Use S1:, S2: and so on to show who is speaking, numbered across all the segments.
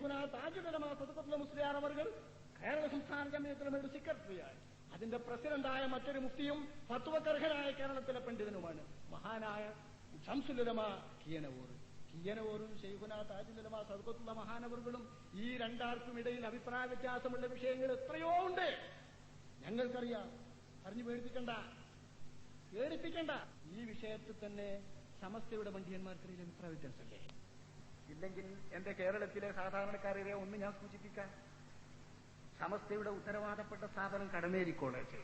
S1: ഷെയ്ഖുന താജുലമ സദഖത്തുൽ മുസ്ലിയാർ കേരള സംസ്ഥാന ജമിയത്തിലുമയുടെ സെക്രട്ടറിയായി അതിന്റെ പ്രസിഡന്റായ മറ്റൊരു മുഫ്തിയും ഫത്വകർഹനായ കേരളത്തിലെ പണ്ഡിതനുമാണ്. മഹാനായ ഷംസുലമ കിയനവൂർ. കിയനവൂർ ഷെയ്ഖുന താജുലമ സദഖത്തുള്ള മഹാനവറുകളും ഈ രണ്ടാർക്കും ഇടയിൽ അഭിപ്രായ വ്യത്യാസമുള്ള വിഷയങ്ങൾ എത്രയോ ഉണ്ട്. ഞങ്ങൾക്കറിയാം. പറഞ്ഞു പേടിപ്പിക്കണ്ട. പേടിപ്പിക്കണ്ട. ഈ വിഷയത്തിൽ തന്നെ സമസ്തയുടെ പണ്ഡിതന്മാർക്കിടയിൽ അഭിപ്രായ വ്യത്യാസമല്ലേ ഇല്ലെങ്കിൽ എന്റെ കേരളത്തിലെ സാധാരണക്കാരെ ഒന്ന് ഞാൻ സൂചിപ്പിക്കാം. സമസ്തയുടെ ഉത്തരവാദപ്പെട്ട സ്ഥാപനം കടമേരി കോളേജ്.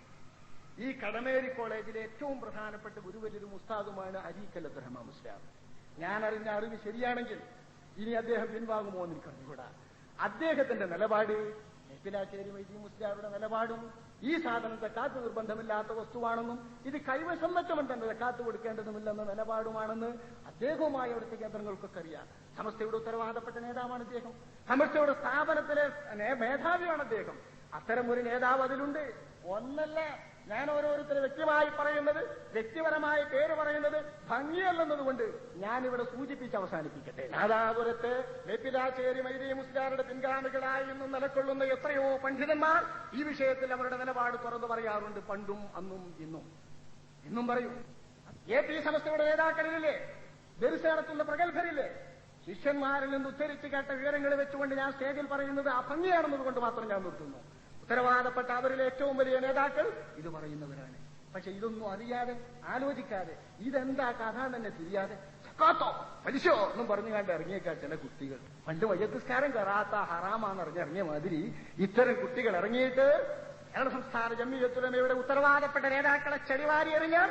S1: ഈ കടമേരി കോളേജിലെ ഏറ്റവും പ്രധാനപ്പെട്ട ഗുരുവര്യരും ഉസ്താദുമാണ് അരീക്കൽ അബ്ദുറഹ്മാൻ മുസ്ലാം ഞാൻ അറിഞ്ഞ അറിവ് ശരിയാണെങ്കിൽ ഇനി അദ്ദേഹം പിൻവാങ്ങുമോ എന്ന് കണ്ടുകൂടാ അദ്ദേഹത്തിന്റെ നിലപാട് എപ്പിലാശ്ശേരി വൈദ്യ മുസ്ലിയാരുടെ നിലപാടും ഈ സാധനം തെക്കാത്ത നിർബന്ധമില്ലാത്ത വസ്തുവാണെന്നും ഇത് കൈവശം വെച്ചവൻ തന്നെ തക്കാത്ത് കൊടുക്കേണ്ടതുമില്ലെന്ന നിലപാടുമാണെന്ന് അദ്ദേഹവുമായ അവിടുത്തെ കേന്ദ്രങ്ങൾക്കൊക്കെ അറിയാം. സമസ്തയുടെ ഉത്തരവാദപ്പെട്ട നേതാവാണ് അദ്ദേഹം സമസ്തയുടെ സ്ഥാപനത്തിലെ മേധാവിയാണ് അദ്ദേഹം അത്തരം ഒരു നേതാവ് അതിലുണ്ട്. ഒന്നല്ല ഞാൻ ഓരോരുത്തരെ വ്യക്തിമായി പറയുന്നത് വ്യക്തിപരമായ പേര് പറയുന്നത് ഭംഗിയല്ലെന്നതുകൊണ്ട് ഞാനിവിടെ സൂചിപ്പിച്ച് അവസാനിപ്പിക്കട്ടെ. നാദാപുരത്ത് വെപ്പിലാശ്ശേരി മൈദി മുസ്ലിയാരുടെ പിൻഗാമികളായി എന്നും നിലക്കൊള്ളുന്ന എത്രയോ പണ്ഡിതന്മാർ ഈ വിഷയത്തിൽ അവരുടെ നിലപാട് തുറന്നു പറയാറുണ്ട്. പണ്ടും അന്നും ഇന്നും. ഇന്നും പറയൂ. എ പി സമസ്തയുടെ നേതാക്കളിലില്ലേ നടത്തുന്ന പ്രഗത്ഭരില്ലേ? ശിഷ്യന്മാരിൽ നിന്ന് ഉദ്ധരിച്ച് കേട്ട വിവരങ്ങൾ വെച്ചുകൊണ്ട് ഞാൻ സ്റ്റേജിൽ പറയുന്നത് ആ ഭംഗിയാണെന്നതുകൊണ്ട് മാത്രം ഞാൻ നിർത്തുന്നു. ഉത്തരവാദപ്പെട്ട അവരിലെ ഏറ്റവും വലിയ നേതാക്കൾ ഇത് പറയുന്നവരാണ്. പക്ഷെ ഇതൊന്നും അറിയാതെ ആലോചിക്കാതെ ഇതെന്താ കഥ തന്നെ തിരിയാതെ കാത്തോ പലിശോ എന്നും പറഞ്ഞു കണ്ട് ഇറങ്ങിയേക്കാ ചില കുട്ടികൾ. പണ്ട് വയ്യത്തിസ്കാരം കയറാത്ത ഹറാമാന്ന് ഇറങ്ങിയ മാതിരി ഇത്തരം കുട്ടികൾ ഇറങ്ങിയിട്ട് കേരള സംസ്ഥാന ജമ്മിയത്തുലമയുടെ ഉത്തരവാദപ്പെട്ട നേതാക്കളെ ചെടിവാരി എറിഞ്ഞാൽ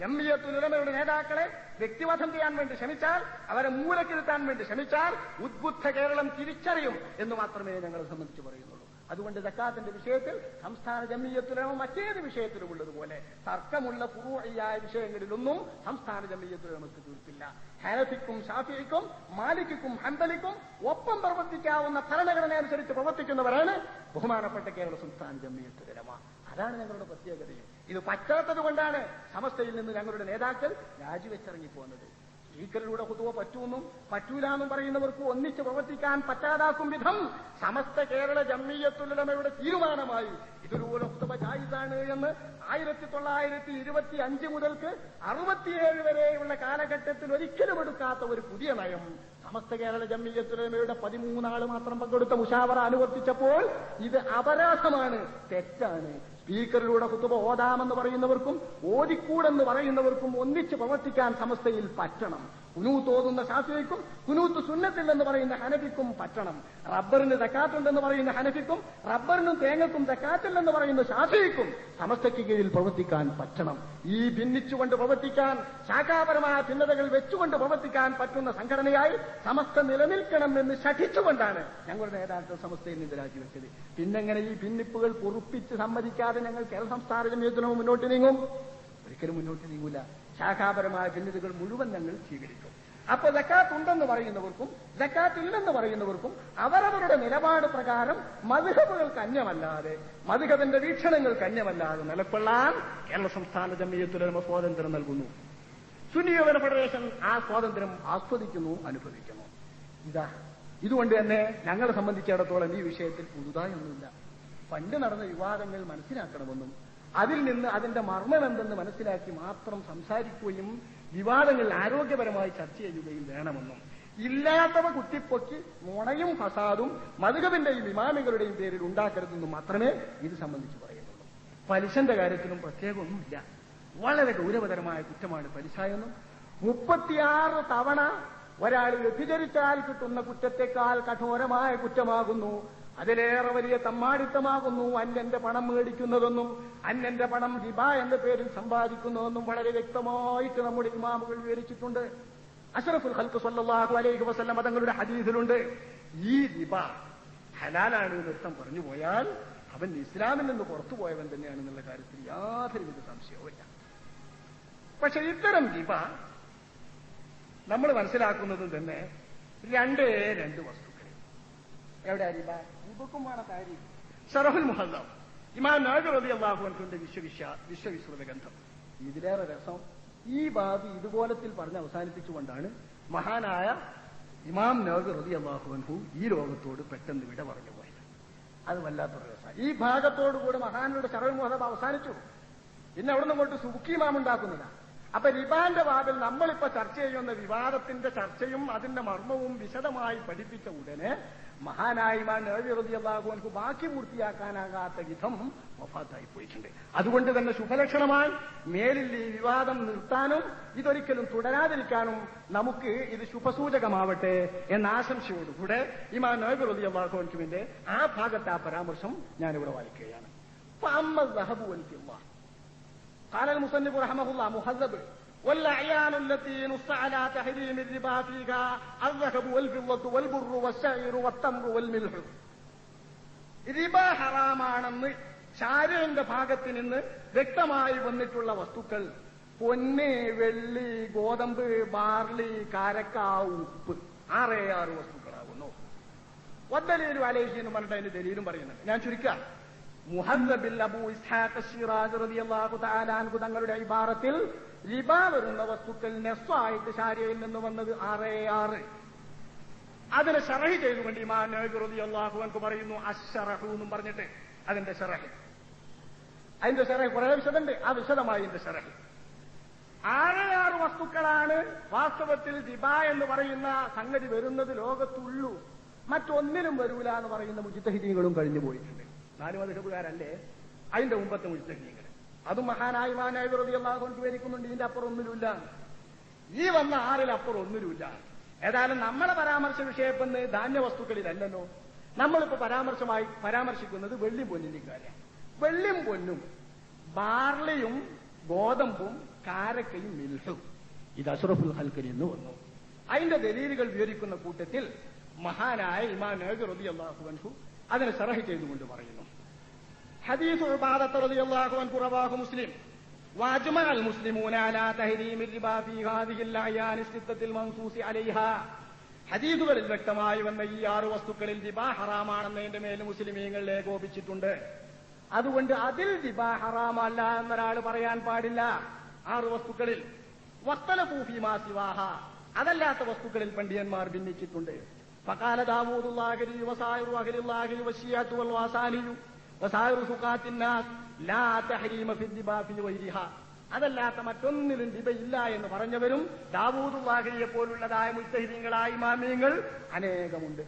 S1: ജമ്മിയത്തുലമയുടെ നേതാക്കളെ വ്യക്തിവധം ചെയ്യാൻ വേണ്ടി ശ്രമിച്ചാൽ അവരെ മൂലക്കിരുത്താൻ വേണ്ടി ശ്രമിച്ചാൽ ഉദ്ബുദ്ധ കേരളം തിരിച്ചറിയും എന്ന് മാത്രമേ ഞങ്ങളെ സംബന്ധിച്ച് പറയുന്നുള്ളൂ. അതുകൊണ്ട് ജക്കാത്തിന്റെ വിഷയത്തിൽ സംസ്ഥാന ജമീയത്തിലോ മറ്റേത് വിഷയത്തിലും ഉള്ളതുപോലെ തർക്കമുള്ള പൂർവയായ വിഷയങ്ങളിലൊന്നും സംസ്ഥാന ജമ്മിയത്തുലമക്ക് തീർപ്പില്ല ഹാനഫിക്കും ഷാഫിക്കും മാലിക്കും ഹംബലിക്കും ഒപ്പം പ്രവർത്തിക്കാവുന്ന ഭരണഘടന അനുസരിച്ച് പ്രവർത്തിക്കുന്നവരാണ് ബഹുമാനപ്പെട്ട കേരള സംസ്ഥാന ജമ്മിയത്തുലമ അതാണ് ഞങ്ങളുടെ പ്രത്യേകതയും. ഇത് പറ്റാത്തത് കൊണ്ടാണ് സമസ്തയിൽ നിന്ന് ഞങ്ങളുടെ നേതാക്കൾ രാജിവെച്ചിറങ്ങിപ്പോകുന്നത്. സ്പീക്കറിലൂടെ കുത്തുവ പറ്റൂന്നും പറ്റൂലെന്നും പറയുന്നവർക്ക് ഒന്നിച്ച് പ്രവർത്തിക്കാൻ പറ്റാതാക്കും വിധം സമസ്ത കേരള ജമ്മീയത്തുലമയുടെ തീരുമാനമായി ഇതൊരു കുത്തുവ ജായിസാണ് എന്ന് ആയിരത്തി തൊള്ളായിരത്തി ഇരുപത്തി അഞ്ച് മുതൽക്ക് അറുപത്തിയേഴ് വരെയുള്ള കാലഘട്ടത്തിൽ ഒരിക്കലും എടുക്കാത്ത ഒരു പുതിയ നയം. സമസ്ത കേരള ജമ്മീയത്തുലമയുടെ പതിമൂന്നാൾ മാത്രം പങ്കെടുത്ത മുഷാവറ അനുവർത്തിച്ചപ്പോൾ ഇത് അപരാധമാണ് തെറ്റാണ്. സ്പീക്കറിലൂടെ കുത്തുബ ഓതാമെന്ന് പറയുന്നവർക്കും ഓതിക്കൂടെന്ന് പറയുന്നവർക്കും ഒന്നിച്ച് പ്രവർത്തിക്കാൻ സമസ്തയിൽ പറ്റണം. കുനൂത്ത് ഓതുന്ന ഷാഫിയയ്ക്കും കുനൂത്ത് സുന്നത്തില്ലെന്ന് പറയുന്ന ഹനഫിക്കും പറ്റണം. റബ്ബറിന് തെക്കാറ്റുണ്ടെന്ന് പറയുന്ന ഹനഫിക്കും റബ്ബറിനും തേങ്ങക്കും തെക്കാറ്റില്ലെന്ന് പറയുന്ന ഷാഫിയയ്ക്കും സമസ്തയ്ക്ക് കീഴിൽ പ്രവർത്തിക്കാൻ പറ്റണം. ഈ ഭിന്നിച്ചുകൊണ്ട് പ്രവർത്തിക്കാൻ ശാഖാപരമായ ഭിന്നതകൾ വെച്ചുകൊണ്ട് പ്രവർത്തിക്കാൻ പറ്റുന്ന സംഘടനയായി സമസ്ത നിലനിൽക്കണം എന്ന് ശഠിച്ചുകൊണ്ടാണ് ഞങ്ങളുടെ നേതാക്കൾ സമസ്തയിൽ നിന്ന് രാജിവെച്ചത് പിന്നെങ്ങനെ ഈ ഭിന്നിപ്പുകൾ പൊറുപ്പിച്ച് സമ്മതിക്കാതെ ഞങ്ങൾ കേരള സംസ്ഥാന മുന്നോട്ട് നീങ്ങും? ഒരിക്കലും മുന്നോട്ട് നീങ്ങൂല. ശാഖാപരമായ ഭിന്നതകൾ മുഴുവൻ ഞങ്ങൾ സ്വീകരിക്കും. അപ്പൊ ജക്കാത്ത് ഉണ്ടെന്ന് പറയുന്നവർക്കും ജക്കാത്ത് ഇല്ലെന്ന് പറയുന്നവർക്കും അവരവരുടെ നിലപാട് പ്രകാരം മധുഹബുകൾക്ക് അന്യമല്ലാതെ മധുഹബിന്റെ വീക്ഷണങ്ങൾക്ക് അന്യമല്ലാതെ നിലക്കൊള്ളാൻ കേരള സംസ്ഥാന ജമീയത്തുലമ സ്വാതന്ത്ര്യം നൽകുന്നു. സുന്നിയോജന ഫെഡറേഷൻ ആ സ്വാതന്ത്ര്യം ആസ്വദിക്കുന്നു അനുഭവിക്കുന്നു. ഇതാ ഇതുകൊണ്ട് തന്നെ ഞങ്ങളെ സംബന്ധിച്ചിടത്തോളം ഈ വിഷയത്തിൽ പുതുതായൊന്നുമില്ല. പണ്ട് നടന്ന വിവാദങ്ങൾ മനസ്സിലാക്കണമെന്നും അതിൽ നിന്ന് അതിന്റെ മർമ്മം എന്തെന്ന് മനസ്സിലാക്കി മാത്രം സംസാരിക്കുകയും വിവാദങ്ങൾ ആരോഗ്യപരമായി ചർച്ച ചെയ്യുകയും വേണമെന്നും. ഇല്ലാത്തവ കുത്തിപ്പൊക്കി നുണയും ഫസാദും മധുകവിന്റെയും ഇമാമികളുടെയും പേരിൽ ഉണ്ടാക്കരുതെന്നും മാത്രമേ ഇത് സംബന്ധിച്ച് പറയുന്നുള്ളൂ. പലിശന്റെ കാര്യത്തിലും പ്രത്യേകമൊന്നുമില്ല വളരെ ഗൗരവതരമായ കുറ്റമാണ് പലിശ എന്നും മുപ്പത്തിയാറ് തവണ ഒരാൾ വ്യഭിചരിച്ചാൽ കിട്ടുന്ന കുറ്റത്തെക്കാൾ കഠോരമായ കുറ്റമാകുന്നു. അതിലേറെ വലിയ തമ്മാടിത്തമാകുന്നു അന്യന്റെ പണം മേടിക്കുന്നതെന്നും അന്യന്റെ പണം ഹിബ എന്ന പേരിൽ സമ്പാദിക്കുന്നതെന്നും വളരെ വ്യക്തമായിട്ട് നമ്മുടെ ഇമാമുകൾ വിവരിച്ചിട്ടുണ്ട്. അഷറഫുൽ ഹൽക്ക് സല്ലല്ലാഹു അലൈഹി വസല്ലം മതങ്ങളുടെ ഹദീസിലുണ്ട്. ഈ റിബ ഹലാലാണ് നൃത്തം പറഞ്ഞു പോയാൽ അവൻ ഇസ്ലാമിൽ നിന്ന് പുറത്തു പോയവൻ തന്നെയാണെന്നുള്ള കാര്യത്തിൽ യാതൊരുവിധ സംശയവുമില്ല പക്ഷെ ഇത്തരം റിബ നമ്മൾ മനസ്സിലാക്കുന്നതും തന്നെ രണ്ടേ രണ്ട് വസ്തുക്കൾ എവിടെ വേണം കാര്യം ഷറഫുൽ ഇമാം അള്ളാഹുവിന്റെ വിശ്വവിശ്വ വിശ്വവിശ്രുത ഗന്ധം ഇതിലേറെ രസം. ഈ ബാബി ഇതുപോലത്തിൽ പറഞ്ഞ് അവസാനിപ്പിച്ചുകൊണ്ടാണ് മഹാനായ ഇമാം നബി റതി അള്ളാഹുവൻഹു ഈ ലോകത്തോട് പെട്ടെന്ന് വിട പറഞ്ഞു പോയത്. അത് വല്ലാത്തൊരു രസമാണ് ഈ ഭാഗത്തോടുകൂടി മഹാനുടെ ശരവൽ മുഹദബ് അവസാനിച്ചു. പിന്നെ അവിടെ കൊണ്ട് സുഖി ഇമാം ഉണ്ടാക്കുന്നില്ല. അപ്പൊ റിബാന്റെ വാതിൽ നമ്മളിപ്പോ ചർച്ച ചെയ്യുന്ന വിവാദത്തിന്റെ ചർച്ചയും അതിന്റെ മർമ്മവും വിശദമായി പഠിപ്പിച്ച ഉടനെ മഹാനായിമാൻ നഴവിറുതിയല്ലാഹുവൻക്ക് ബാക്കി പൂർത്തിയാക്കാനാകാത്ത വിധം വഫാത്തായി പോയിട്ടുണ്ട്. അതുകൊണ്ട് തന്നെ ശുഭലക്ഷണമായി മേലിൽ ഈ വിവാദം നിർത്താനും ഇതൊരിക്കലും തുടരാതിരിക്കാനും നമുക്ക് ഇത് ശുഭസൂചകമാവട്ടെ എന്ന ആശംസയോടുകൂടെ ഇമാ നഴവിറുതിയല്ലാഹുവൻക്കുവിന്റെ ആ ഭാഗത്തെ ആ പരാമർശം ഞാനിവിടെ വായിക്കുകയാണ്. അമ്മ സഹബു വലിക്കുള്ള കാലൽ മുസന്നിബ് റഹമുല്ല മുഹസബ് والأعيان التي نص على تحريم الربا فيها الذهب والفضة والبر والشعير والتمر والملح റിബ ഹറാമാണെന്ന് ഷാരിന്റെ ഭാഗത്ത് നിന്ന് വ്യക്തമായി വന്നിട്ടുള്ള വസ്തുക്കൾ പൊന്ന് വെള്ളി ഗോതമ്പ് ബാർലി കാരക്ക ഉപ്പ് ആറേ ആറ് വസ്തുക്കളാകുന്നു വദ്ദലീലും അലേഹി എന്ന് പറഞ്ഞിട്ട് അതിന്റെ ദലീലും പറയുന്നുണ്ട് ഞാൻ ചുരുക്കാം മുഹദ്ദബിൽ അബൂ ഇസ്ഹാഖ് ഷിറാജ് റളിയല്ലാഹു തആല അൻഹു തങ്ങളുടെ ഇബാറത്തിൽ റിബ വരുന്ന വസ്തുക്കൾ നെസ്വായിട്ട് ശാരിയയിൽ നിന്ന് വന്നത് ആറേ ആറ് അതിനെ ഷറഹി ചെയ്തുകൊണ്ട് ഇമാൻ നബി റളിയല്ലാഹു അൻഹു പറയുന്നു അഷറഹു എന്നും പറഞ്ഞിട്ട് അതിന്റെ ഷറഹ് അതിന്റെ ഷറഹ് കുറെ വിശദമുണ്ട്. ആ വിശദമായി എന്റെ ഷറഹ് ആറേ ആറ് വസ്തുക്കളാണ് വാസ്തവത്തിൽ ദിബ എന്ന് പറയുന്ന സംഗതി വരുന്നത് ലോകത്തുള്ളൂ. മറ്റൊന്നിനും വരൂല എന്ന് പറയുന്ന മുജിത്തഹിദീകളും കഴിഞ്ഞു പോയിട്ടുണ്ട് നാല് മധുരബുകാരല്ലേ അതിന്റെ മുമ്പത്തെ മുജിത്തഹിദീങ്ങൾ. അതും മഹാനായ മാനായ വെറുതെ അള്ളാഹു വരിക്കുന്നുണ്ട് ഇതിന്റെ അപ്പുറം ഒന്നിലുമില്ല. ഈ വന്ന ആറിൽ ആറിലപ്പുറം ഒന്നിലുമില്ല. ഏതായാലും നമ്മളെ പരാമർശ വിഷയപ്പെന്ന് ധാന്യവസ്തുക്കളിലല്ലല്ലോ. നമ്മളിപ്പോ പരാമർശമായി പരാമർശിക്കുന്നത് വെള്ളി പൊന്നിന്റെ കാര്യം വെള്ളിയും പൊന്നും ബാർലിയും ഗോതമ്പും കാരക്കയും മിൽസും ഇത് അഷറഫുൽ ഹൽക്കരി എന്ന് വന്നു. അതിന്റെ ദലീലുകൾ വിവരിക്കുന്ന കൂട്ടത്തിൽ മഹാനായ ഇമാൻ നബി റബി അള്ളാഹു അതിനെ സറഹ് ചെയ്തുകൊണ്ട് പറയുന്നു. ഹദീസ് ഉബാദത്ത് റളിയല്ലാഹു അൻഹു റവാഹു മുസ്ലിം واجمع المسلمون على تحريم الربا في هذه الاعيان الستة المنصوص عليها ഹദീസുകളിൽ വ്യക്തമായി വന്ന ഈ ആറ് വസ്തുക്കളിൽ റിബ ഹറാമാണെന്നതിന്റെ മേൽ മുസ്ലിമീങ്ങൾ ഏകോപിച്ചിട്ടുണ്ട് അതുകൊണ്ട് അതിൽ റിബ ഹറാമല്ല എന്നൊരാൾ പറയാൻ പാടില്ല ആറ് വസ്തുക്കളിൽ വസ്തലഫൂഫിമാ സിവാഹ അതല്ലാത്ത വസ്തുക്കളിൽ പണ്ഡിതന്മാർ ഭിന്നിച്ചിട്ടുണ്ട് فقال داوود اللاهري وسائر أهل اللاهر والشيعة والواساني وسائر سقات الناس لا تحريم في الربا في غيرها അതല്ലാത്ത മറ്റൊന്നിലും ദിബയില്ല എന്ന് പറഞ്ഞവരും ദാവൂദുല്ലാഹിയെ പോലുള്ളതായ മുത്തഹിദീങ്ങളായ ഇമാമിയങ്ങൾ അനേകമുണ്ട്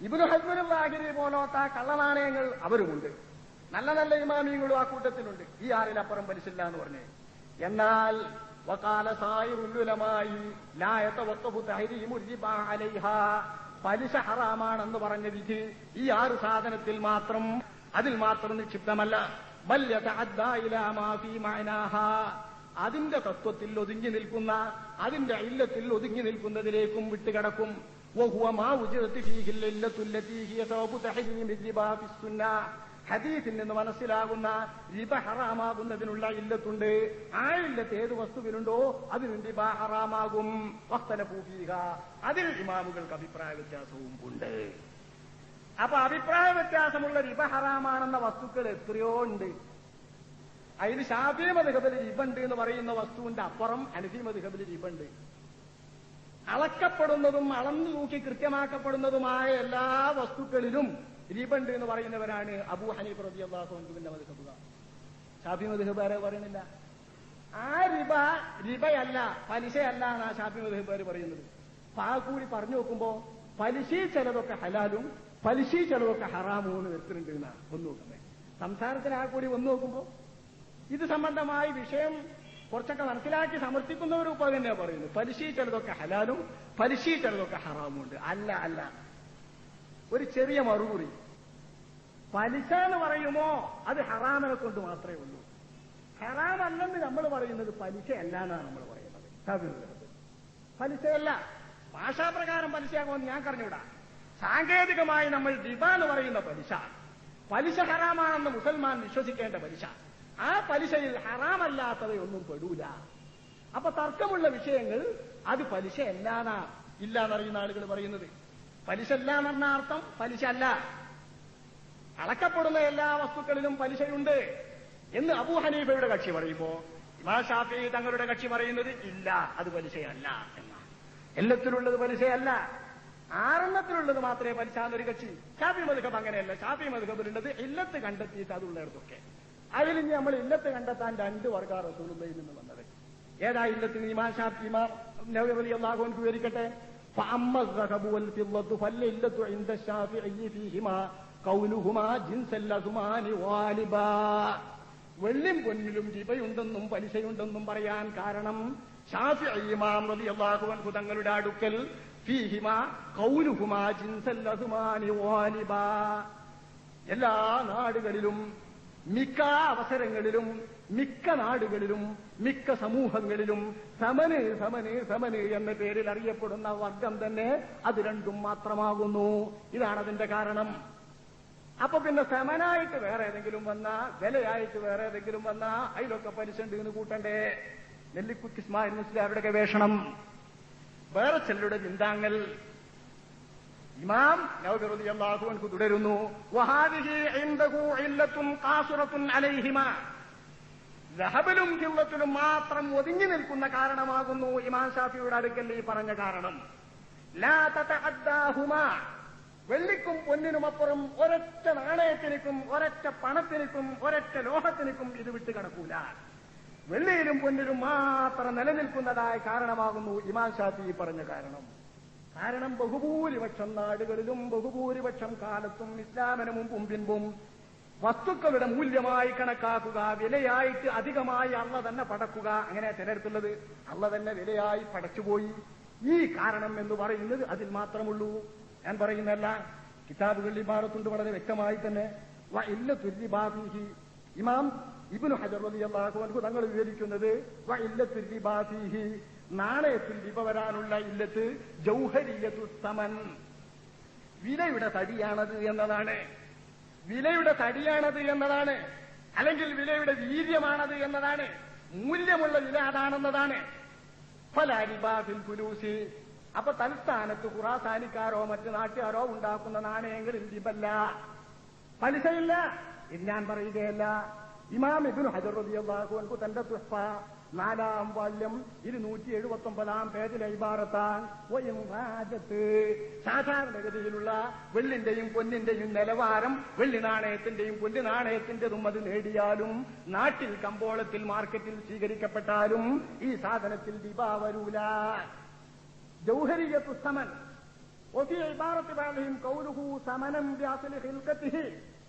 S1: ഇബിനു ഹസ്ബനുല്ലാഹിരി പോലത്തെ കള്ളനാണയങ്ങൾ അവരുമുണ്ട് നല്ല നല്ല ഇമാമിയങ്ങളും ആ കൂട്ടത്തിലുണ്ട് ഈ ആറിലപ്പുറം പലിശില്ല എന്ന് പറഞ്ഞേ എന്നാൽ وقال سائر العلماء لا يتوقف تحريم الربا عليها പലിശ ഹറാമാണെന്ന് പറഞ്ഞ വിധി ഈ ആറ് സാധനത്തിൽ മാത്രം അതിൽ മാത്രം നിക്ഷിപ്തമല്ല. അതിന്റെ തത്വത്തിൽ ഒതുങ്ങി നിൽക്കുന്ന അതിന്റെ ഇല്ലത്തിൽ ഒതുങ്ങി നിൽക്കുന്നതിലേക്കും വിട്ടുകിടക്കും. ഹദീസിൽ നിന്ന് മനസ്സിലാകുന്ന റിബ ഹറാമാകുന്നതിനുള്ള ഇല്ലത്തുണ്ട്. ആ ഇല്ലത്ത് ഏത് വസ്തുവിനുണ്ടോ അതിനും റിബ ഹറാമാകും. വസ്തല പൂഫീക അതിൽ ഇമാമുകൾക്ക് അഭിപ്രായ വ്യത്യാസവും ഉണ്ട്. അപ്പൊ അഭിപ്രായ വ്യത്യാസമുള്ള റിബ ഹറാമാണെന്ന വസ്തുക്കൾ എത്രയോ ഉണ്ട്. അതിന് ഷാഫി മധുഹബിൽ എന്ന് പറയുന്ന വസ്തുവിന്റെ അപ്പുറം അനഫി മധുഹബിൽ അളക്കപ്പെടുന്നതും അളന്നു നോക്കി കൃത്യമാക്കപ്പെടുന്നതുമായ എല്ലാ വസ്തുക്കളിലും റിബണ്ട് എന്ന് പറയുന്നവരാണ്? അബൂ ഹനീഫ് റബി അള്ളാഹുവിന്റെ മധുഹബുക ഷാഫി മധുഹബാരെ പറയുന്നില്ല. ആ റിബ റിബയല്ല പലിശയല്ല എന്ന് ആ ഷാഫി മധുഹബാര് പറയുന്നത്. അപ്പൊ ആ കൂടി പറഞ്ഞു നോക്കുമ്പോ പലിശ ചിലതൊക്കെ ഹലാലും പലിശ ചിലതൊക്കെ ഹറാമും എന്ന് വരുത്തുന്നുണ്ട് എന്നാ ഒന്ന് നോക്കുന്നത് സംസാരത്തിൽ ആ കൂടി ഒന്ന് നോക്കുമ്പോ ഇത് സംബന്ധമായി വിഷയം കുറച്ചൊക്കെ മനസ്സിലാക്കി സമർത്ഥിക്കുന്നവരും ഇപ്പൊ തന്നെയാണ് പറയുന്നത്. പലിശ ചിലതൊക്കെ ഹലാലും പലിശ ചിലതൊക്കെ ഹറാമും ഉണ്ട്. അല്ല അല്ല. ഒരു ചെറിയ മറുകുറി പലിശ എന്ന് പറയുമോ? അത് ഹറാമിനെ കൊണ്ട് മാത്രമേ ഉള്ളൂ. ഹറാമല്ലെന്ന് നമ്മൾ പറയുന്നത് പലിശ അല്ല എന്നാണ് നമ്മൾ പറയുന്നത്. പലിശയല്ല. ഭാഷാപ്രകാരം പലിശയാകുമെന്ന് ഞാൻ പറഞ്ഞുവിടാം. സാങ്കേതികമായി നമ്മൾ ദിബ എന്ന് പറയുന്ന പലിശ. പലിശ ഹറാമാണെന്ന് മുസൽമാൻ വിശ്വസിക്കേണ്ട പലിശ. ആ പലിശയിൽ ഹറാമല്ലാത്തവയൊന്നും പെടൂല. അപ്പൊ തർക്കമുള്ള വിഷയങ്ങൾ അത് പലിശ അല്ലാന്നാ ഇല്ല എന്നറിയുന്ന ആളുകൾ പറയുന്നത്. പലിശ എന്ന് പറഞ്ഞ അർത്ഥം പലിശ അല്ല അളക്കപ്പെടുന്ന എല്ലാ വസ്തുക്കളിലും പലിശയുണ്ട് എന്ന് അബൂ ഹനീഫയുടെ കക്ഷി പറയുമ്പോ ഇമാ ഷാഫി തങ്ങളുടെ കക്ഷി പറയുന്നത് ഇല്ല അത് പലിശയല്ല എന്നാണ്. എല്ലാത്തിലുള്ളത് പലിശയല്ല. ആറെണ്ണത്തിലുള്ളത് മാത്രമേ പലിശ എന്നൊരു കക്ഷി. ഷാഫി മധുഖം അങ്ങനെയല്ല. ഷാഫി മധുഖത്തിലുള്ളത് ഇല്ലത്ത് കണ്ടെത്തിയിട്ട് അതുള്ളിടത്തൊക്കെ അതിൽ ഇനി നമ്മൾ ഇല്ലത്ത് കണ്ടെത്താൻ രണ്ട് വർഗ റസൂലുള്ളയിൽ നിന്ന് വന്നത്. ഏതാ ഇല്ലത്തിന്? ഇമാ ഷാഫി ഇമാ നവവലി അള്ളാഹോൻ വിവരിക്കട്ടെ? فأما الذهب والفضة فالعلة عند الشافعي فيهما قولهما جنس الأزمان غالبا വെള്ളിയും പൊന്നിലും രിബയുണ്ടെന്നും പലിശയുണ്ടെന്നും പറയാൻ കാരണം ഷാഫി ഇമാം റളിയല്ലാഹു അൻഹു തങ്ങളുടെ അടുക്കൽ ഫീഹിമ കൗലുഹുമാ ജിൻസൽ അസ്മാനി വാലിബാ എല്ലാ നാടുകളിലും മിക്ക അവസരങ്ങളിലും മിക്ക നാടുകളിലും മിക്ക സമൂഹങ്ങളിലും സമന് സമന് സമന് എന്ന പേരിൽ അറിയപ്പെടുന്ന വർഗം തന്നെ അത് രണ്ടും മാത്രമാകുന്നു. ഇതാണ് അതിന്റെ കാരണം. അപ്പൊ പിന്നെ സമനായിട്ട് വേറെ ഏതെങ്കിലും വന്ന വിലയായിട്ട് വേറെ ഏതെങ്കിലും വന്ന അതിലൊക്കെ പലിശ ഉണ്ട് എന്ന് കൂട്ടണ്ടേ? നെല്ലിക്കുത്ത് ഇസ്മായിൽ മുസ്ലിയാരുടെ ഗവേഷണം. വേറെ ചിലരുടെ ചിന്താങ്ങൾ. ഇമാം നവബിറുദി അള്ളാഹുവൻക്ക് തുടരുന്നു. വഹാദിഹി ഇൻദഹു ഇല്ലത്തുൻ ഖാസിറത്തുൻ അലൈഹിമ. ലഹബിലും കിള്ളത്തിലും മാത്രം ഒതുങ്ങി നിൽക്കുന്ന കാരണമാകുന്നു ഇമാം ഷാഫിയുടെ അടുക്കൽ ഈ പറഞ്ഞ കാരണം. ലാ വെള്ളിക്കും പൊന്നിനും അപ്പുറം ഒരൊറ്റ നാണയത്തിനും ഒരൊറ്റ പണത്തിനും ഒരൊറ്റ ലോഹത്തിനും ഇത് വിട്ട് കിടക്കൂല. വെള്ളിയിലും പൊന്നിലും മാത്രം നിലനിൽക്കുന്നതായ കാരണമാകുന്നു ഇമാം ഷാഫി പറഞ്ഞ കാരണം. കാരണം ബഹുഭൂരിപക്ഷം നാടുകളിലും ബഹുഭൂരിപക്ഷം കാലത്തും ഇസ്ലാമിന് മുമ്പും പിൻപും വസ്തുക്കളുടെ മൂല്യമായി കണക്കാക്കുക വിലയായിട്ട് അധികമായി അള്ള തന്നെ പടക്കുക. അങ്ങനെ ചിലർക്കുള്ളത് അള്ള തന്നെ വിലയായി പടച്ചുപോയി. ഈ കാരണം എന്ന് പറയുന്നത് അതിൽ മാത്രമുള്ളൂ. ഞാൻ പറയുന്നല്ല കിതാബുകളിൽ ഭാഗത്തുണ്ട് വളരെ വ്യക്തമായി തന്നെ. ഇല്ല തുല്യബാഫിഹി ഇമാം ഇബ്നു ഹജർ റളിയല്ലാഹു അൻഹു തങ്ങൾ വിവരിക്കുന്നത് വ ഇല്ല തുല്യബാഫിഹി നാണയത്തിൽ ലിപ വരാനുള്ള ഇല്ലത്ത് ജൗഹരിയതു സമൻ വിലയുടെ തടിയാണത് എന്നതാണ്. വിലയുടെ തടിയാണത് എന്നതാണ്. അല്ലെങ്കിൽ വിലയുടെ വീര്യമാണത് എന്നതാണ്. മൂല്യമുള്ള വില അതാണെന്നതാണ്. ഫലാരിബാഫിൽ പുലൂസി അപ്പൊ തൽസ്ഥാനത്ത് ഖുറാസാനിക്കാരോ മറ്റ് നാട്ടുകാരോ ഉണ്ടാക്കുന്ന നാണയങ്ങളിൽ ലിബല്ല. പലിശയില്ല. ഞാൻ പറയുകയല്ല. ഇമാം ഇബിൻ റളിയല്ലാഹു അൻഹു തന്റെ തുഹ്ഫ നാലാം വാല്യം ഇരുന്നൂറ്റി എഴുപത്തി ഒമ്പതാം പേജിലെ ഇബാറത്താൻ രാജത്ത് സാധാരണഗതിയിലുള്ള വെള്ളിന്റെയും പൊന്നിന്റെയും നിലവാരം വെള്ളി നാണയത്തിന്റെയും പൊന്നി നാണയത്തിന്റെതും അത് നേടിയാലും നാട്ടിൽ കമ്പോളത്തിൽ മാർക്കറ്റിൽ സ്വീകരിക്കപ്പെട്ടാലും ഈ സാധനത്തിൽ ദിബ വരൂല ജൗഹരിയത്തു സമൻ وفي عبارة بعضهم قوله ثمنا بأصل خلقته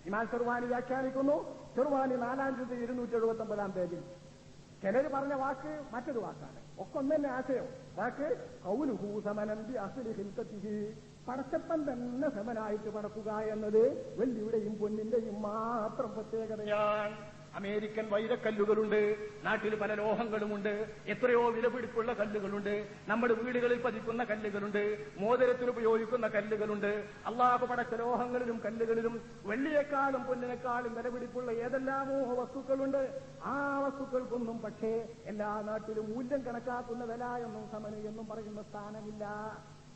S1: ഇമാം ചെറുവാനി വ്യാഖ്യാനിക്കുന്നു ചെറുവാനി നാലാം ജൂതി ഇരുന്നൂറ്റി എഴുപത്തി ഒമ്പതാം പേജിൽ ചിലർ പറഞ്ഞ വാക്ക് മറ്റൊരു വാക്കാണ്. ഒക്കെ ഒന്ന് തന്നെ ആശയം. വാക്ക് കൗലുഹു സമനന്തി അസുലി ഹിൽക്കത്തിഹി. പടച്ചപ്പൻ തന്നെ സമനായിട്ട് പടക്കുക എന്നത് വെള്ളിയുടെയും പൊന്നിന്റെയും മാത്രം പ്രത്യേകതയാണ്. അമേരിക്കൻ വൈരക്കല്ലുകളുണ്ട്. നാട്ടിൽ പല ലോഹങ്ങളുമുണ്ട്. എത്രയോ വിലപിടിപ്പുള്ള കല്ലുകളുണ്ട്. നമ്മുടെ വീടുകളിൽ പതിക്കുന്ന കല്ലുകളുണ്ട്. മോതിരത്തിൽ ഉപയോഗിക്കുന്ന കല്ലുകളുണ്ട്. അള്ളാഹു പടച്ച ലോഹങ്ങളിലും കല്ലുകളിലും വെള്ളിയേക്കാളും പൊന്നിനേക്കാളും വിലപിടിപ്പുള്ള ഏതെല്ലാമോ വസ്തുക്കളുണ്ട് ആ വസ്തുക്കൾക്കൊന്നും പക്ഷേ എല്ലാ നാട്ടിലും മൂല്യം കണക്കാക്കുന്ന വില എന്നും സമന് എന്നും പറയുന്ന സ്ഥാനമില്ല.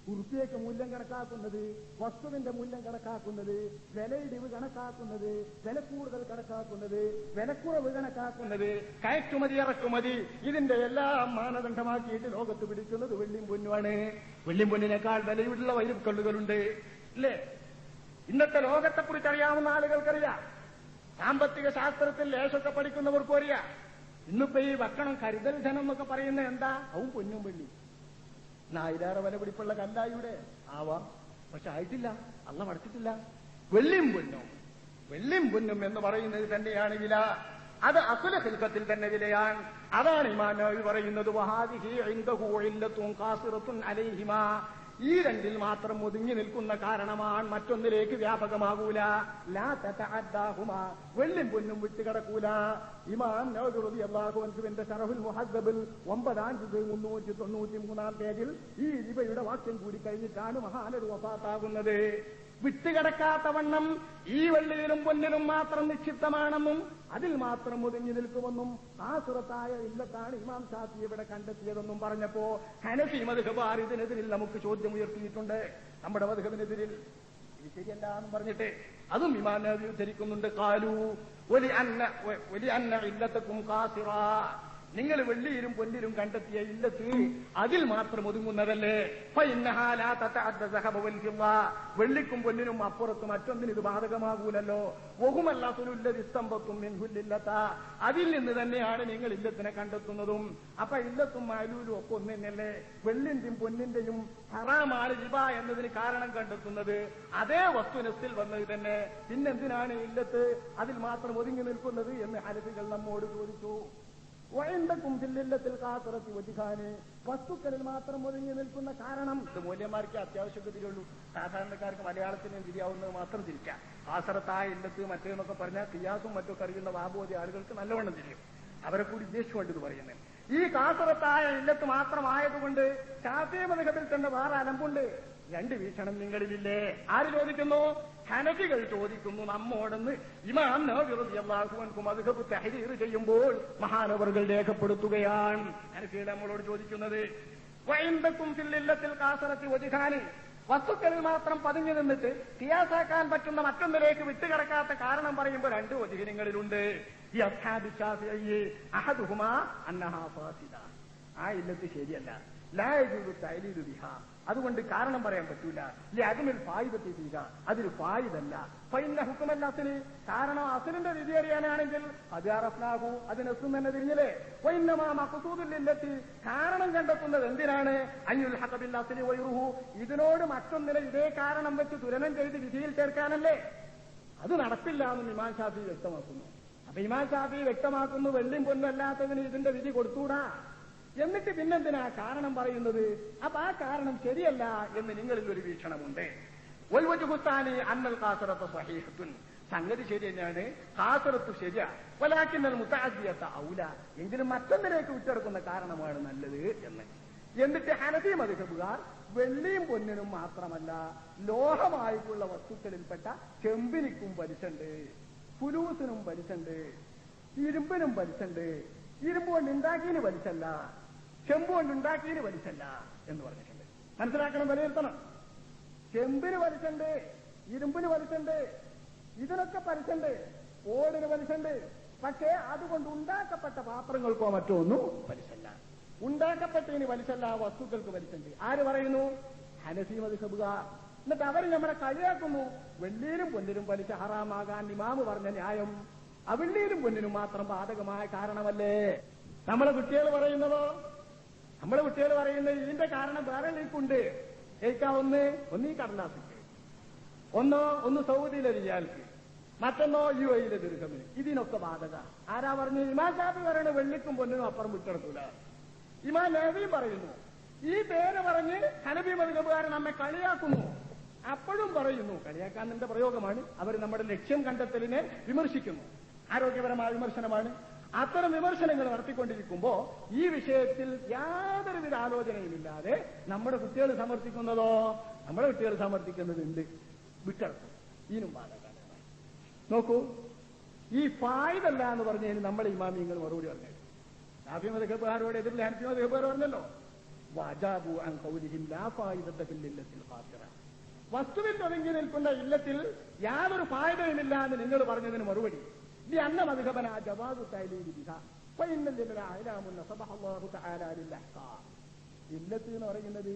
S1: ഉറുപ്പിയക്ക് മൂല്യം കണക്കാക്കുന്നത് വസ്തുവിന്റെ മൂല്യം കണക്കാക്കുന്നത് വിലയിടിവ് കണക്കാക്കുന്നത് വില കൂടുതൽ കണക്കാക്കുന്നത് വിലക്കുറവ് കണക്കാക്കുന്നത് കയറ്റുമതി ഇറക്കുമതി ഇതിന്റെ എല്ലാം മാനദണ്ഡമാക്കിയിട്ട് ലോകത്ത് പിടിക്കുന്നത് വെള്ളിയും പൊന്നുമാണ് വെള്ളിയും പൊന്നിനേക്കാൾ വിലയുള്ള വൈരുക്കല്ലുകളുണ്ട് ഇല്ലേ? ഇന്നത്തെ ലോകത്തെക്കുറിച്ച് അറിയാവുന്ന ആളുകൾക്കറിയാം. സാമ്പത്തിക ശാസ്ത്രത്തിൽ ലേശമൊക്കെ പഠിക്കുന്നവർക്കും അറിയാം. ഇന്നിപ്പോ ഈ ഭക്ഷണം കരുതൽ ധനം എന്നൊക്കെ പറയുന്നത് എന്താ? അവൻ പൊന്നും വെള്ളി. നായിലാറെ വല പിടിപ്പുള്ള കല്ലായുടെ ആവാം. പക്ഷെ ആയിട്ടില്ല. അള്ള പഠിച്ചിട്ടില്ല വെള്ളിയും പൊന്നും. വെള്ളിയും പൊന്നും എന്ന് പറയുന്നത് തന്നെയാണ് വില. അത് അസുല ഹിൽക്കത്തിൽ തന്നെ വിലയാണ്. അതാണ് ഇമാനോവി പറയുന്നത് വഹാദിഹി ഇൻദഹു ഇല്ലത്തും കാസിറത്തുൻ അലൈഹിമ. ഈ രണ്ടിൽ മാത്രം ഒതുങ്ങി നിൽക്കുന്ന കാരണമാണ് മറ്റൊന്നിലേക്ക് വ്യാപകമാകൂല. ലാ തതഅദ്ദാഹുമ. വെള്ളിയും പൊന്നും വിട്ടുകിടക്കൂല ഇമാം നവദുറബി അള്ളാഹുവിന്റെ ഷറഫുൽ മുഹദ്ദബിൽ ഒമ്പതാം ജുദ് മുന്നൂറ്റി തൊണ്ണൂറ്റി മൂന്നാം പേജിൽ ഈ രിബയുടെ വാക്യം കൂടി കഴിഞ്ഞിട്ടാണ് മഹാനൊരു വഫാത്താകുന്നത്. വിട്ടുകിടക്കാത്ത വണ്ണം ഈ വെള്ളിയിലും പൊന്നിലും മാത്രം നിക്ഷിപ്തമാണെന്നും അതിൽ മാത്രം ഒതുങ്ങി നിൽക്കുമെന്നും ആ സുറത്തായ ഇല്ലത്താണ് ഇമാം ഷാഫി ഇവിടെ കണ്ടെത്തിയതെന്നും പറഞ്ഞപ്പോ ഹനഫി മധുഹബാർ ഇതിനെതിരിൽ നമുക്ക് ചോദ്യം ഉയർത്തിയിട്ടുണ്ട് നമ്മുടെ മധുഹബിനെതിരിൽ ഇത് ശരിയല്ല എന്ന് പറഞ്ഞിട്ട് അതും ഇമാം ഉദ്ധരിക്കുന്നുണ്ട് കാലു ഒലി അന്ന ഒലി അന്ന ഇല്ലത്തക്കും കാസിറ നിങ്ങൾ വെള്ളിയിലും പൊന്നിലും കണ്ടെത്തിയ ഇല്ലത്ത് അതിൽ മാത്രം ഒതുങ്ങുന്നതല്ലേ? വെള്ളിക്കും പൊന്നിനും അപ്പുറത്ത് മറ്റൊന്നിന് ഇത് ബാധകമാകൂലല്ലോ. അതിൽ നിന്ന് തന്നെയാണ് നിങ്ങൾ ഇല്ലത്തിനെ കണ്ടെത്തുന്നതും. അപ്പൊ ഇല്ലത്തും മാലൂലും ഒക്കെ ഒന്ന് തന്നെയല്ലേ? വെള്ളിന്റെയും പൊന്നിന്റെയും ഹറാമാണ് ജിബ എന്നതിന് കാരണം കണ്ടെത്തുന്നത്. അതേ വസ്തുനത്തിൽ വന്നത് തന്നെ. പിന്നെന്തിനാണ് ഇല്ലത്ത്? അതിൽ മാത്രം ഒതുങ്ങി നിൽക്കുന്നത് എന്ന് ഹരിതികൾ നമ്മോട് ചോദിച്ചു. വയന്തക്കും ചില്ലില്ലത്തിൽ കാത്തിറത്തി വജിഹാന് വസ്തുക്കളിൽ മാത്രം ഒതുങ്ങി നിൽക്കുന്ന കാരണം ഇത് മൂല്യന്മാർക്ക് അത്യാവശ്യമൊക്കെ തിരിയുള്ളൂ സാധാരണക്കാർക്ക് മലയാളത്തിന് തിരിയാവുന്നത് മാത്രം തിരിക്കാം. ആസറത്തായ ഇല്ലത്ത് മറ്റേന്നൊക്കെ പറഞ്ഞാൽ തിയാസും മറ്റൊക്കെ അറിയുന്ന വാബോധി ആളുകൾക്ക് നല്ലവണ്ണം തിരിയും. അവരെ കൂടി ഉദ്ദേശിച്ചുകൊണ്ട് ഇത് പറയുന്നത്. ഈ കാസറത്തായ ഇല്ലത്ത് മാത്രമായതുകൊണ്ട് ശാസ്ത്രീയ മതകത്തിൽ തന്നെ വേറെ അലമ്പുണ്ട്. രണ്ട് വീക്ഷണം നിങ്ങളിലില്ലേ. ആര് ചോദിക്കുന്നു? ഹനഫികൾ ചോദിക്കുന്നു നമ്മോടെന്ന്. ഇമാം നബിറതിയല്ലാഹുവൻകും മധുഹബ് തഹരീർ ചെയ്യുമ്പോൾ മഹാനവറുകൾ രേഖപ്പെടുത്തുകയാണ്. ഹനഫികൾ നമ്മളോട് ചോദിക്കുന്നത് വൈന്തക്കും ഫില്ലില്ലത്തിൽ കാസറത്തി ഒതുഖാന് വസ്തുക്കളിൽ മാത്രം പതിഞ്ഞു നിന്നിട്ട് തിയാസാക്കാൻ പറ്റുന്ന മറ്റൊന്നിലേക്ക് വിട്ടുകിടക്കാത്ത കാരണം പറയുമ്പോൾ രണ്ട് ഒതുകിനങ്ങളിലുണ്ട് അഹദുഹുമാ ആ ഇല്ലത്ത് ശരിയല്ല. ലായജൂദു തൈലീദു ബിഹ. അതുകൊണ്ട് കാരണം പറയാൻ പറ്റൂല. ഇല്ല അതിനൊരു ഫായിദത്തെ ചെയ്യുക അതൊരു ഫായിദല്ല. ഫൈന ഹുക്കുമല്ല അസിന് കാരണം അസലിന്റെ വിധി അറിയാനാണെങ്കിൽ അത് അറഫ്നാകൂ അതിന് അസും തന്നെ തിരിഞ്ഞില്ലേ ഫൈനമാ മഖസൂദില്ലെത്തി കാരണം കണ്ടെത്തുന്നത് എന്തിനാണ്? അഞ്ഞുൽ ഹക്കബില്ല അസലി വൈറുഹു. ഇതിനോട് മറ്റൊന്നിനെ ഇതേ കാരണം വെച്ച് തുലനം ചെയ്ത് വിധിയിൽ ചേർക്കാനല്ലേ? അത് നടപ്പില്ല എന്ന് ഇമാൻ ഷാഫി വ്യക്തമാക്കുന്നു. അപ്പൊ ഇമാൻ ഷാഫി വ്യക്തമാക്കുന്നു വെള്ളിയും പൊന്നല്ലാത്തതിന് ഇതിന്റെ വിധി കൊടുത്തൂടാ. എന്നിട്ട് പിന്നെന്തിനാ കാരണം പറയുന്നത്? അപ്പൊ ആ കാരണം ശരിയല്ല എന്ന് നിങ്ങളിൽ ഒരു വീക്ഷണമുണ്ട്. ഒൽവജുഹുത്താനി അന്നൽ കാസറത്ത് സഹീഹത്തുൻ. സംഗതി ശരി തന്നെയാണ്. കാസറത്ത് ശരിയാ. വലാക്കിന്നൽ മുത്താജിയത്ത ഔല. എങ്കിലും മറ്റൊന്നിലേക്ക് വിട്ടെടുക്കുന്ന കാരണമാണ് നല്ലത് എന്ന്. എന്നിട്ട് ഹനഫി മതിഹബുകാർ വെള്ളിയും പൊന്നിനും മാത്രമല്ല ലോഹമായിട്ടുള്ള വസ്തുക്കളിൽപ്പെട്ട ചെമ്പിനിക്കും പലിശണ്ട് ഫുലൂസിനും പലിശണ്ട് ഇരുമ്പിനും പലിശണ്ട് ഇരുമ്പ് കൊണ്ട് ഉണ്ടാക്കിയതിന് പലിശല്ല ചെമ്പ് കൊണ്ട് ഉണ്ടാക്കിയതിന് പലിശല്ല എന്ന് പറഞ്ഞിട്ടുണ്ട്. മനസ്സിലാക്കണം വിലയിരുത്തണം. ചെമ്പിന് പലിശണ്ട് ഇരുമ്പിന് പലിശണ്ട് ഇതിനൊക്കെ പലിശണ്ട് ഓടിന് പലിശണ്ട് പക്ഷേ അതുകൊണ്ട് ഉണ്ടാക്കപ്പെട്ട പാത്രങ്ങൾക്കോ മറ്റോ ഒന്നും പലിശല്ല ഉണ്ടാക്കപ്പെട്ടതിന് പലിശല്ല വസ്തുക്കൾക്ക് പലിശണ്ട് ആര് പറയുന്നു? ഹനസി മതിസബുകാർ എന്നിട്ട് അവർ നമ്മളെ കളിയാക്കുന്നു വെള്ളിയിലും പൊന്നിലും പലിശ ഹറാമാകാൻ ഇമാമ് പറഞ്ഞ ന്യായം അവള്ളിയിലും പൊന്നിനും മാത്രം ബാധകമായ കാരണമല്ലേ? നമ്മളെ കുട്ടികൾ പറയുന്നതോ? നമ്മളെ കുട്ടികൾ പറയുന്നത് ഇതിന്റെ കാരണം വേറെ ലീക്കുണ്ട്. ഏക്കാ ഒന്ന് ഒന്ന് ഈ കടലാസിക്ക്. ഒന്നോ ഒന്ന് സൗദിയിലെ റിയാൽക്ക് മറ്റൊന്നോ യു എയിലെ ദീർഘമിന് ഇതിനൊക്കെ ബാധക. ആരാ പറഞ്ഞു? ഇമാ ഷാഫി പറയുന്നത് വെള്ളിക്കും പൊന്നിനും അപ്പുറം വിട്ടെടുക്കൂല. ഇമാ നബിയും പറയുന്നു. ഈ പേര് പറഞ്ഞ് ഹനബി മതികാരൻ നമ്മെ കളിയാക്കുന്നു. അപ്പോഴും പറയുന്നു കളിയാക്കാൻ നിന്റെ പ്രയോഗമാണ്. അവർ നമ്മുടെ ലക്ഷ്യം കണ്ടെത്തലിനെ വിമർശിക്കുന്നു. ആരോഗ്യപരമായ വിമർശനമാണ്. അത്തരം വിമർശനങ്ങൾ നടത്തിക്കൊണ്ടിരിക്കുമ്പോ ഈ വിഷയത്തിൽ യാതൊരുവിധ ആലോചനയുമില്ലാതെ നമ്മുടെ കുട്ടികൾ സമർത്ഥിക്കുന്നതോ നമ്മുടെ കുട്ടികൾ സമർത്ഥിക്കുന്നതുണ്ട്. വിട്ടടക്കും. ഇതിനും ബാധകാലമായി നോക്കൂ ഈ ഫായിദല്ല എന്ന് പറഞ്ഞതിന് നമ്മുടെ ഇമാമിയങ്ങൾ മറുപടി പറഞ്ഞു. ഷാഫി മതഗബാരോട് എതിരിൽ ഹനഫി മതഗബാർ പറഞ്ഞല്ലോ വാജാബു അൻ കൗലിഹിം ലാ ഫായിദത്ത ഫിൽ ഇല്ലത്തിൽ ഖാസിറ വസ്തുവിൽ ഒതുങ്ങി നിൽക്കുന്ന ഇല്ലത്തിൽ യാതൊരു ഫായതയുമില്ല എന്ന് നിങ്ങൾ പറഞ്ഞതിന് മറുപടി. ഈ അന്ന മധുഹബന ജവാദു ഇല്ലത്ത് എന്ന് പറയുന്നത്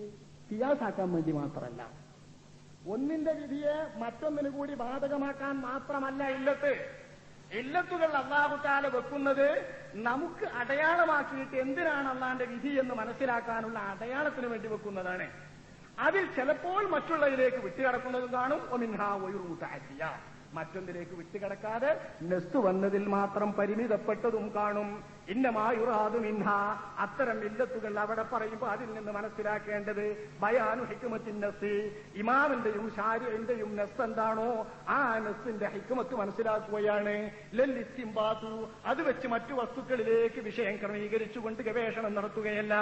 S1: സിയാസാക്കാൻ വേണ്ടി മാത്രമല്ല. ഒന്നിന്റെ വിധിയെ മറ്റൊന്നിനു കൂടി ബാധകമാക്കാൻ മാത്രമല്ല ഇല്ലത്ത്. ഇല്ലത്തുകൾ അള്ളാഹുത്താല വെക്കുന്നത് നമുക്ക് അടയാളമാക്കിയിട്ട് എന്തിനാണ് അള്ളാന്റെ വിധി എന്ന് മനസ്സിലാക്കാനുള്ള അടയാളത്തിന് വേണ്ടി വെക്കുന്നതാണ്. അതിൽ ചിലപ്പോൾ മറ്റുള്ളതിലേക്ക് വിട്ടുകിടക്കുന്നതും കാണും. ഒമിൻഹ ഒയുറൂട്ടാറ്റിയ മറ്റൊന്നിലേക്ക് വിട്ടുകിടക്കാതെ നെസ്തു വന്നതിൽ മാത്രം പരിമിതപ്പെട്ടതും കാണും. ഇന്നമായുറാതും ഇൻഹ അത്തരം ഇല്ലത്തുകൾ അവിടെ പറയുമ്പോൾ അതിൽ നിന്ന് മനസ്സിലാക്കേണ്ടത് ബയാനു ഹിക്കുമത്തിൻ നസ് ഇമാമിന്റെയും ഷാരിന്റെയും നെസ് എന്താണോ ആ നെസ്സിന്റെ ഹിക്കുമത്ത് മനസ്സിലാക്കുകയാണ്. ലല്ലിസ്തിംബാത്തു അത് വെച്ച് മറ്റു വസ്തുക്കളിലേക്ക് വിഷയം ക്രമീകരിച്ചുകൊണ്ട് ഗവേഷണം നടത്തുകയല്ല.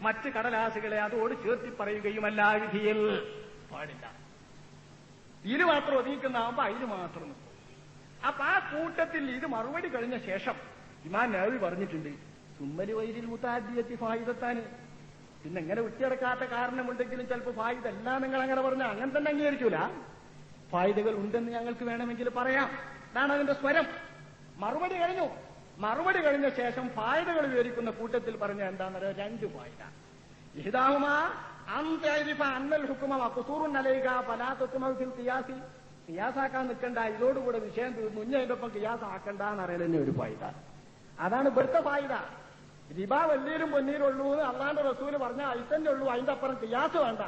S1: മറ്റ് കടലാസുകളെ അതോട് ചേർത്തി പറയുകയുമല്ല വിധിയിൽ. പാടില്ല. ഇതിന് മാത്രം ഒതുങ്ങിക്കുന്നതാകുമ്പോ അതിന് മാത്രം. അപ്പൊ ആ കൂട്ടത്തിൽ ഇത് മറുപടി കഴിഞ്ഞ ശേഷം ഇമാൻ നബി പറഞ്ഞിട്ടുണ്ട് സുമ്മൽ വൈരിൽ മുത്താദ്യത്തി ഫായിദത്താന് പിന്നെ എങ്ങനെ ഉച്ചയടക്കാത്ത കാരണമുണ്ടെങ്കിലും ചിലപ്പോൾ ഫായിദ അല്ല നിങ്ങൾ അങ്ങനെ പറഞ്ഞാൽ അങ്ങനെ തന്നെ അംഗീകരിക്കൂല. ഫായിദകൾ ഉണ്ടെന്ന് ഞങ്ങൾക്ക് വേണമെങ്കിൽ പറയാം. അതാണ് അതിന്റെ സ്വരം. മറുപടി കഴിഞ്ഞു. മറുപടി കഴിഞ്ഞ ശേഷം ഫായുധകൾ വിവരിക്കുന്ന കൂട്ടത്തിൽ പറഞ്ഞ എന്താണെന്നറിയാം? രണ്ട് ഫായുധ ഇതാവുമ കിയാസാക്കാൻ നിൽക്കണ്ട ഇതോടുകൂടെ വിഷയം തീർന്നു ഇനി അതിന്റെ ഒപ്പം കിയാസ് ആക്കണ്ട എന്ന് തന്നെ ഒരു ഫായിത അതാണ് ഇവിടുത്തെ ഫായിത റിബ വല്ലീരും പൊന്നീരും ഉള്ളൂ എന്ന് അള്ളാന്റെ റസൂൽ പറഞ്ഞ ഐത്തന്നെ ഉള്ളൂ അതിന്റെ അപ്പുറം കിയാസ് വേണ്ട.